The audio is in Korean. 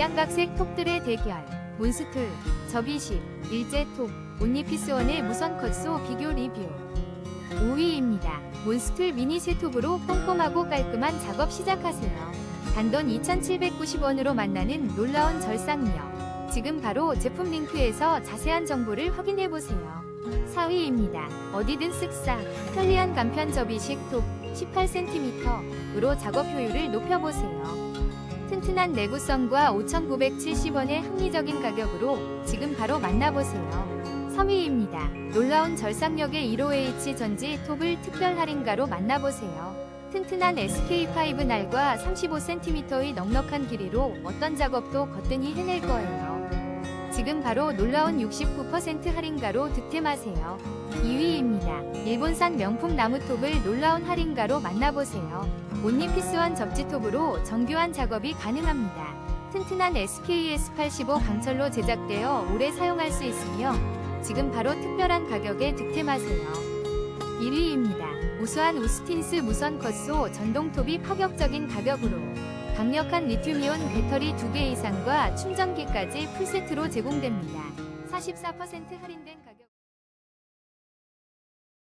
각양각색 톱들의 대결 몬스툴, 접이식, 일제톱, 온리피스원의 무선 컷소 비교 리뷰 5위입니다. 몬스툴 미니 세톱으로 꼼꼼하고 깔끔한 작업 시작하세요. 단돈 2,790원으로 만나는 놀라운 절상력. 지금 바로 제품 링크에서 자세한 정보를 확인해보세요. 4위입니다. 어디든 쓱싹 편리한 간편 접이식 톱 18cm으로 작업 효율을 높여보세요. 튼튼한 내구성과 5,970원의 합리적인 가격으로 지금 바로 만나보세요. 3위입니다. 놀라운 절삭력의 15H 전지 톱을 특별 할인가로 만나보세요. 튼튼한 SK5 날과 35cm의 넉넉한 길이로 어떤 작업도 거뜬히 해낼 거예요. 지금 바로 놀라운 69% 할인가로 득템하세요. 2위입니다. 일본산 명품 나무톱을 놀라운 할인가로 만나보세요. 온리피스원 접지톱으로 정교한 작업이 가능합니다. 튼튼한 SKS85 강철로 제작되어 오래 사용할 수 있으며 지금 바로 특별한 가격에 득템하세요. 1위입니다. 우수한 우스틴스 무선 컷소 전동톱이 파격적인 가격으로 강력한 리튬이온 배터리 2개 이상과 충전기까지 풀세트로 제공됩니다. 44% 할인된 가격